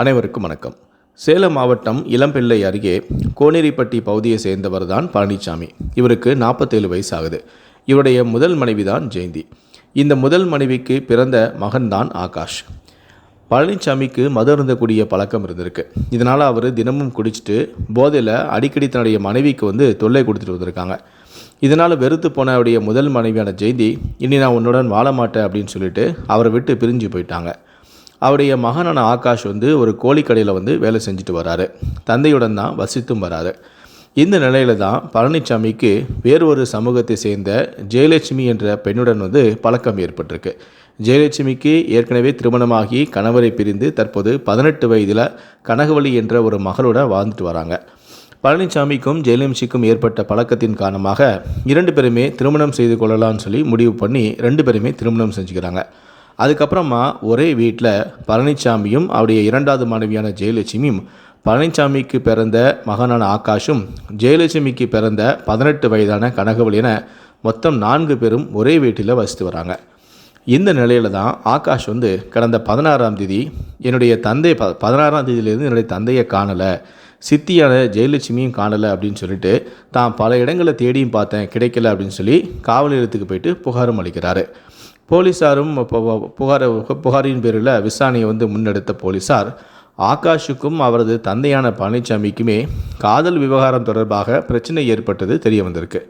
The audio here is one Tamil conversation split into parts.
அனைவருக்கும் வணக்கம். சேலம் மாவட்டம் இளம்பிள்ளை அருகே கோனேரிப்பட்டி பகுதியை சேர்ந்தவர் தான் பழனிசாமி இவருக்கு நாற்பத்தேழு வயசு ஆகுது இவருடைய முதல் மனைவி தான் ஜெயந்தி. இந்த முதல் மனைவிக்கு பிறந்த மகன்தான் ஆகாஷ். பழனிசாமிக்கு மது அருந்தக்கூடிய பழக்கம் இருந்திருக்கு. இதனால் அவர் தினமும் குடிச்சிட்டு போதையில் அடிக்கடி தன்னுடைய மனைவிக்கு வந்து தொல்லை கொடுத்துட்டு வந்திருக்காங்க. இதனால் வெறுத்து போன அவருடைய முதல் மனைவியான ஜெயந்தி இனி நான் உன்னுடன் வாழ மாட்டேன் அப்படின்னு சொல்லிட்டு அவரை விட்டு பிரிஞ்சு போயிட்டாங்க. அவருடைய மகனான ஆகாஷ் வந்து ஒரு கோழிக்கடையில் வந்து வேலை செஞ்சுட்டு வராரு. தந்தையுடன் தான் வசித்தும் வராரு. இந்த நிலையில தான் பழனிசாமிக்கு வேறு ஒரு சமூகத்தை சேர்ந்த ஜெயலட்சுமி என்ற பெண்ணுடன் வந்து பழக்கம் ஏற்பட்டிருக்கு. ஜெயலட்சுமிக்கு ஏற்கனவே திருமணமாகி கணவரை பிரிந்து தற்போது பதினெட்டு வயதில் கனகவழி என்ற ஒரு மகளோட வாழ்ந்துட்டு வராங்க. பழனிசாமிக்கும் ஜெயலலிதாக்கும் ஏற்பட்ட பழக்கத்தின் காரணமாக இரண்டு பேருமே திருமணம் செய்து கொள்ளலாம்னு சொல்லி முடிவு பண்ணி ரெண்டு பேருமே திருமணம் செஞ்சுக்கிறாங்க. அதுக்கப்புறமா ஒரே வீட்டில் பழனிசாமியும் அவருடைய இரண்டாவது மனைவியான ஜெயலட்சுமியும் பழனிசாமிக்கு பிறந்த மகனான ஆகாஷும் ஜெயலட்சுமிக்கு பிறந்த பதினெட்டு வயதான கனகவழி என மொத்தம் நான்கு பேரும் ஒரே வீட்டில் வசித்து வராங்க. இந்த நிலையில தான் ஆகாஷ் வந்து கடந்த பதினாறாம் தேதி என்னுடைய தந்தை ப பதினாறாம் தேதியிலேருந்து என்னுடைய தந்தையை காணலை சித்தியான ஜெயலட்சுமியும் காணலை அப்படின்னு சொல்லிட்டு தான் பல இடங்களை தேடியும் பார்த்தேன் கிடைக்கல அப்படின்னு சொல்லி காவல் நிலையத்துக்கு போயிட்டு புகாரும் அளிக்கிறாரு. போலீஸாரும் புகார் புகாரின் பேரில் விசாரணையை வந்து முன்னெடுத்த போலீஸார் ஆகாஷுக்கும் அவரது தந்தையான பழனிசாமிக்குமே காதல் விவகாரம் தொடர்பாக பிரச்சனை ஏற்பட்டது தெரிய வந்திருக்கு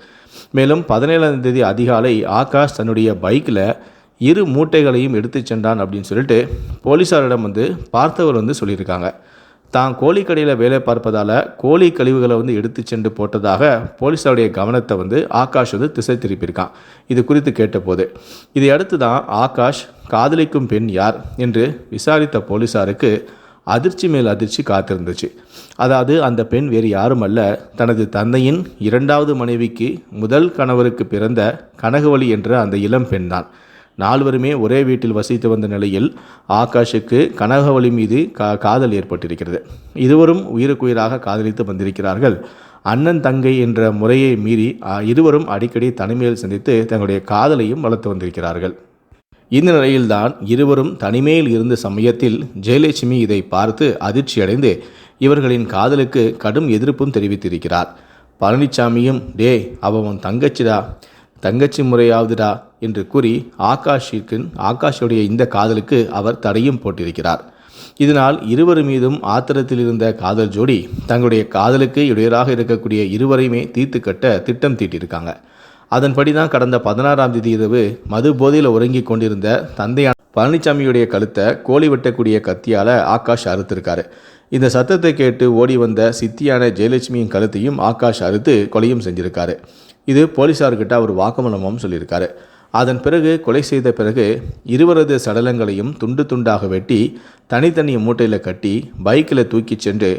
மேலும் பதினேழாம் தேதி அதிகாலை ஆகாஷ் தன்னுடைய பைக்கில் இரு மூட்டைகளையும் எடுத்துச் சென்றான் அப்படின்னு சொல்லிட்டு போலீஸாரிடம் வந்து பார்த்தவர் வந்து சொல்லியிருக்காங்க. தான் கோழிக்கடையில் வேலை பார்ப்பதால் கோழி கழிவுகளை வந்து எடுத்து சென்று போட்டதாக போலீஸாருடைய கவனத்தை வந்து ஆகாஷ் வந்து திசை திருப்பியிருக்கான். இது குறித்து கேட்டபோது இதை அடுத்து தான் ஆகாஷ் காதலிக்கும் பெண் யார் என்று விசாரித்த போலீஸாருக்கு அதிர்ச்சி மேல் அதிர்ச்சி காத்திருந்துச்சு. அதாவது அந்த பெண் வேறு யாரும் அல்ல தனது தந்தையின் இரண்டாவது மனைவிக்கு முதல் கணவருக்கு பிறந்த கனகவழி என்ற அந்த இளம் பெண்தான். நால்வருமே ஒரே வீட்டில் வசித்து வந்த நிலையில் ஆகாஷுக்கு கனகவழி மீது கா காதல் ஏற்பட்டிருக்கிறது. இருவரும் உயிருக்குயிராக காதலித்து வந்திருக்கிறார்கள். அண்ணன் தங்கை என்ற முறையை மீறி இருவரும் அடிக்கடி தனிமையில் சந்தித்து தங்களுடைய காதலையும் வளர்த்து வந்திருக்கிறார்கள். இந்த நிலையில்தான் இருவரும் தனிமையில் இருந்த சமயத்தில் ஜெயலட்சுமி இதை பார்த்து அதிர்ச்சியடைந்து இவர்களின் காதலுக்கு கடும் எதிர்ப்பும் தெரிவித்திருக்கிறார். பழனிசாமியும் டே அவன் உன் தங்கச்சிடா. தங்கச்சி முறையாவதுடா என்று கூறி ஆகாஷிற்கு ஆகாஷுடைய இந்த காதலுக்கு அவர் தடையும் போட்டிருக்கிறார். இதனால் இருவர் மீதும் ஆத்திரத்தில் இருந்த காதல் ஜோடி தங்களுடைய காதலுக்கு இடையராக இருக்கக்கூடிய இருவரையுமே தீர்த்து கட்ட திட்டம் தீட்டியிருக்காங்க அதன்படி தான் கடந்த பதினாறாம் தேதி இரவு மது போதையில் உறங்கிக் கொண்டிருந்த தந்தையான பழனிசாமியுடைய கழுத்தை கோழி வெட்டக்கூடிய கத்தியால் ஆகாஷ் அறுத்திருக்காரு. இந்த சத்தத்தை கேட்டு ஓடி வந்த சித்தியான ஜெயலட்சுமியின் கழுத்தையும் ஆகாஷ் அறுத்து கொலையும் செஞ்சிருக்காரு. இது போலீஸார்கிட்ட அவர் வாக்குமூலமும் சொல்லியிருக்காரு. அதன் பிறகு கொலை செய்த பிறகு இருவரது சடலங்களையும் துண்டு துண்டாக வெட்டி தனித்தனி மூட்டையில் கட்டி பைக்கில் தூக்கிச் சென்று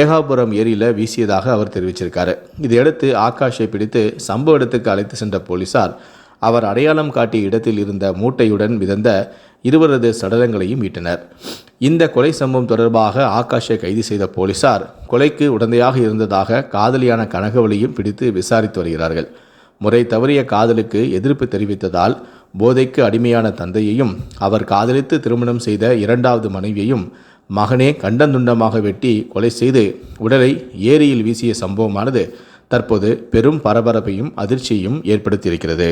ஏகாபுரம் ஏரியில் வீசியதாக அவர் தெரிவிச்சிருக்காரு. இதையடுத்து ஆகாஷை பிடித்து சம்பவ இடத்துக்கு அழைத்து சென்ற போலீசார் அவர் அடையாளம் காட்டிய இடத்தில் இருந்த மூட்டையுடன் மிதந்த இருவரது சடலங்களையும் மீட்டனர். இந்த கொலை சம்பவம் தொடர்பாக ஆகாஷை கைது செய்த போலீசார் கொலைக்கு உடந்தையாக இருந்ததாக காதலியான கனகவலியும் பிடித்து விசாரித்து வருகிறார்கள். முறை தவறிய காதலுக்கு எதிர்ப்பு தெரிவித்ததால் போதைக்கு அடிமையான தந்தையையும் அவர் காதலித்து திருமணம் செய்த இரண்டாவது மனைவியையும் மகனே கண்டந்துண்டமாக வெட்டி கொலை செய்து உடலை ஏரியில் வீசிய சம்பவமானது தற்போது பெரும் பரபரப்பையும் அதிர்ச்சியையும் ஏற்படுத்தியிருக்கிறது.